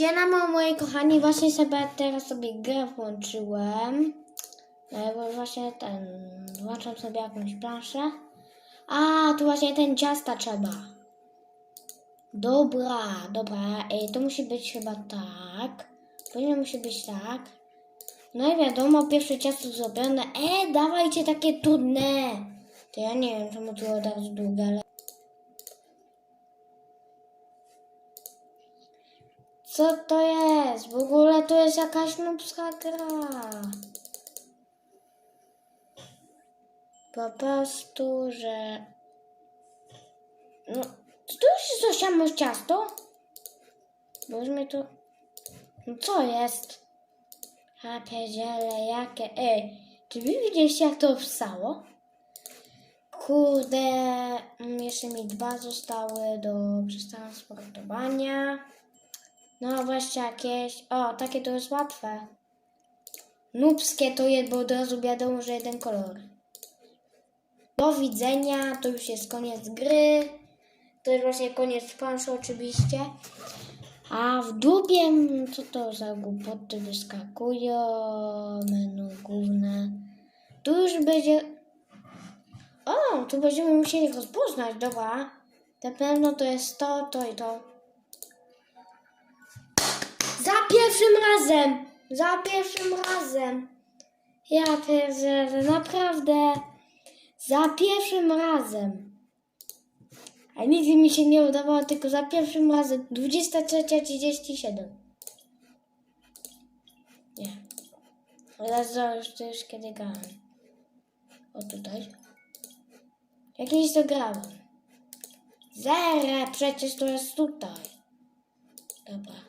Siema moi kochani, właśnie sobie teraz sobie grę włączyłem. No właśnie ten, włączam sobie jakąś planszę. A, tu właśnie ten ciasta trzeba. Dobra, dobra, Ej, to musi być chyba tak. Powinno musi być tak. No i wiadomo, pierwsze ciasto zrobione. E, dawajcie takie trudne. To ja nie wiem, czemu tu od razu długie, ale... Co to jest? W ogóle to jest jakaś nubska gra. Po prostu, że... No, czy to już jest to ciasto? Bo to... No co jest? Ja pierdziele, jakie... Ej, czy wy widzieliście jak to wstało? Kurde, jeszcze mi dwa zostały do przetransportowania. No właśnie jakieś. O, takie to jest łatwe. Nubskie to jest, bo od razu wiadomo, że jeden kolor. Do widzenia, to już jest koniec gry. To jest właśnie koniec planszy oczywiście. A w dupie, mm, co to za głupoty wyskakują? Menu główne. Tu już będzie... O, tu będziemy musieli rozpoznać, dobra. Na pewno to jest to, to i to. Za pierwszym razem! Za pierwszym razem! Ja pierdzielę, naprawdę! Za pierwszym razem! A nigdy mi się nie udawało, tylko za pierwszym razem. 23.37. Nie. Ale to już, to już kiedy grałem. O tutaj. Jakieś to grałem. Zero, przecież to jest tutaj. Dobra.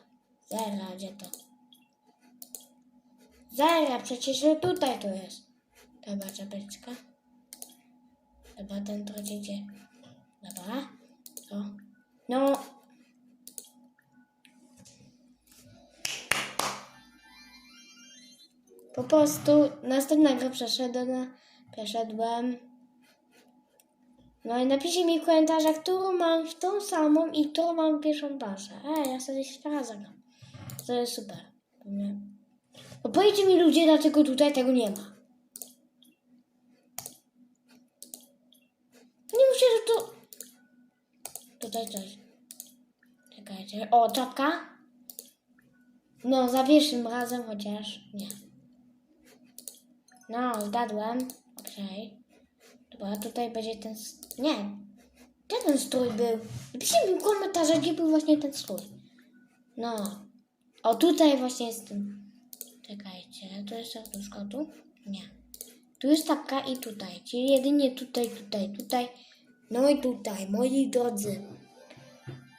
Zera, gdzie to? Zera, przecież tutaj to jest. Dobra, czapeczka. Dobra, ten to gdzie? Dobra. O. No. Po prostu następnego przeszedłem. Przeszedłem. No i napiszcie mi w komentarzach, którą mam w tą samą i którą mam pierwszą planszę. Ej, ja sobie świetnie zagram. To jest super. No powiedzcie mi ludzie, dlaczego tutaj tego nie ma. Nie muszę, że to... Tutaj coś. Czekajcie. O, czapka? No, za pierwszym razem chociaż nie. No, zgadłem. Okej. Dobra, tutaj będzie ten... Nie. Gdzie ten strój był? Napiszcie mi w komentarzach, gdzie był właśnie ten strój. No. O, tutaj właśnie jest ten. Czekajcie, tu jest serduszko tu? Nie. Tu jest tapka i tutaj, czyli jedynie tutaj, tutaj, tutaj. No i tutaj, moi drodzy.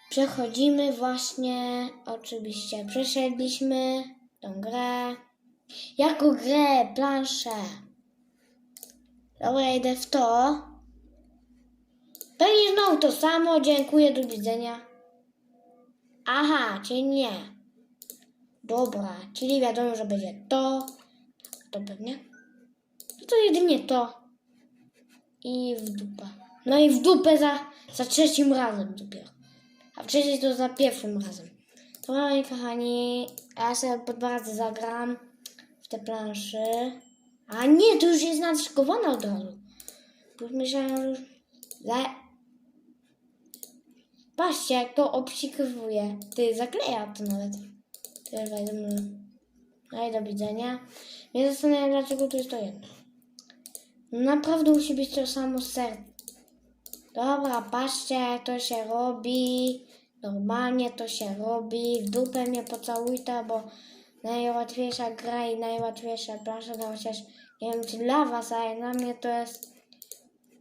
Przechodzimy właśnie, oczywiście, przeszedliśmy tą grę. Jako grę, planszę. Dobra, idę w to. Pewnie znowu to samo, dziękuję, do widzenia. Aha, czyli nie. Dobra, czyli wiadomo, że będzie to. To pewnie. No to jedynie to. I w dupę. No i w dupę za, za trzecim razem dopiero. A wcześniej to za pierwszym razem. To moi kochani, ja sobie po dwa razy zagram w te planszy. A nie, to już jest naszykowane od razu. Bo myślałem, że już... Le... Patrzcie, jak to obsikowuje. Ty, zakleja to nawet. Teraz wejdę No i do widzenia. Nie zastanawiam, dlaczego tu jest to jedno. Naprawdę musi być to samo ser. Dobra, patrzcie, to się robi. Normalnie to się robi. W dupę mnie pocałujta, bo najłatwiejsza gra i najłatwiejsza plansza, no chociaż nie wiem, czy dla was, ale dla mnie to jest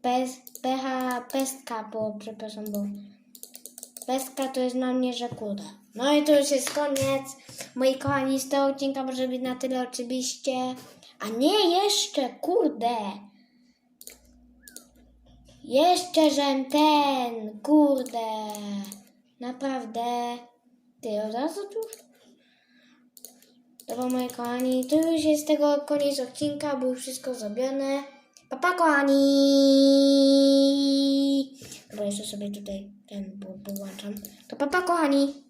pes, pecha, pestka, bo przepraszam, bo Pestka to jest na mnie, że kurde. No i to już jest koniec. Moi kochani, z tego odcinka może być na tyle oczywiście. A nie jeszcze, kurde. Jeszcze, że ten, kurde. Naprawdę. Ty od razu tu? Dobra, moi kochani, to już jest tego koniec odcinka, już wszystko zrobione. Pa, pa kochani! Dobra, jeszcze sobie tutaj To papa kochani!